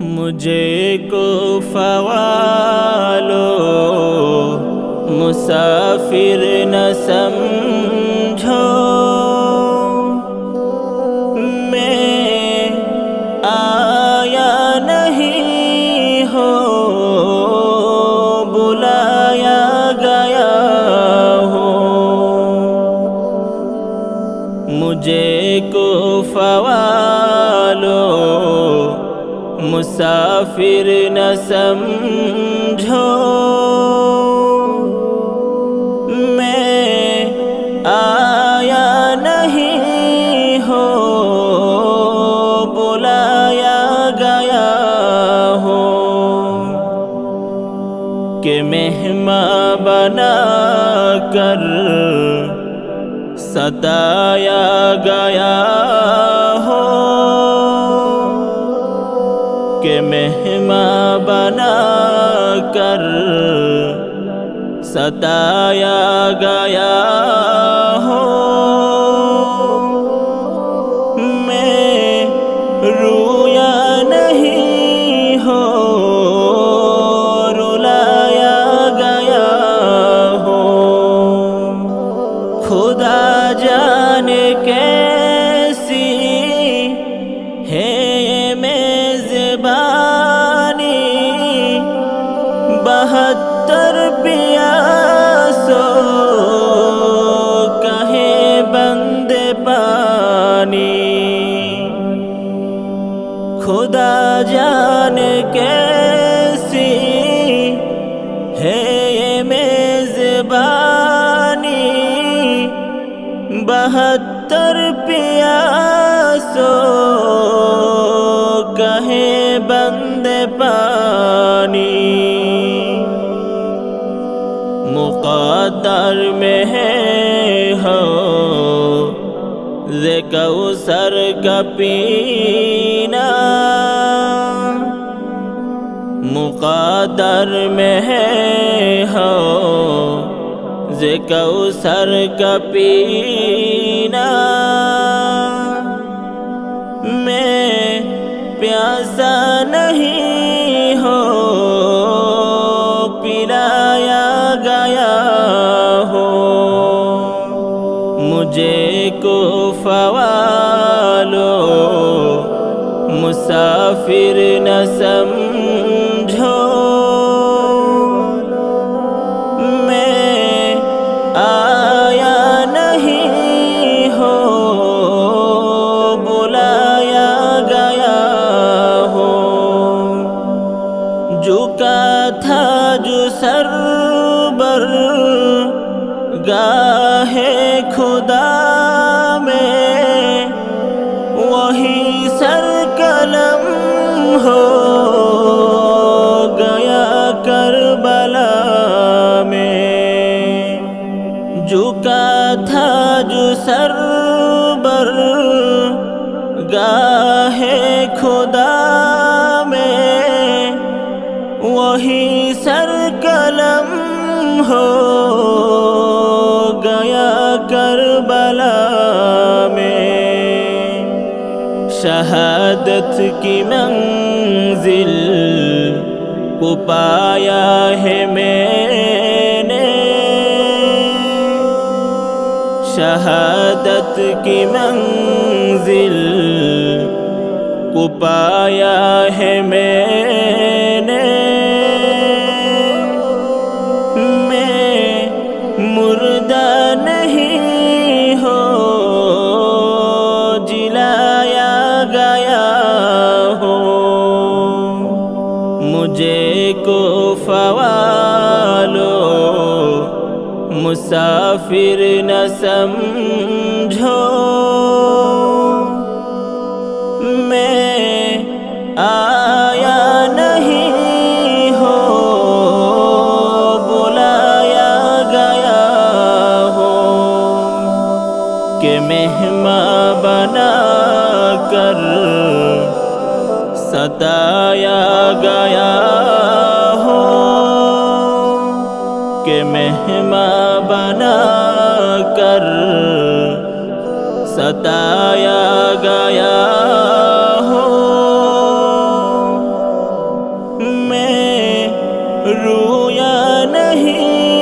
مجھے کو فوالو، مسافر نہ سمجھو۔ میں آیا نہیں ہو، بلایا گیا ہو۔ مجھے کو فوالو مسافر نہ سمجھو۔ میں آیا نہیں ہو، بلایا گیا ہو۔ کہ مہماں بنا کر ستایا گیا کے مہماں بنا کر ستایا گیا۔ مقدر میں ہے، ہو۔ کوثر کا پینا مقدر میں ہے، ہو۔ کوثر کا پینا میں پیاسا مجھے کو فوالو، مسافر نہ سمجھو۔ میں آیا نہیں ہو، بلایا گیا ہو۔ جھکا تھا جو سر بر، گاہے خدا میں وہی سر قلم ہو گیا کربلا میں۔ جھکا تھا جو سر بر گاہے خدا شہادت کی منزل کو پایا ہے میں نے۔ شہادت کی منزل کو پایا ہے میں کو فوالو، مسافر نہ سمجھو۔ میں آیا نہیں ہو، بلایا گیا ہو۔ کہ مہماں بنا کر ستایا گیا کے مہما بنا کر ستایا گیا ہو۔ میں رویا نہیں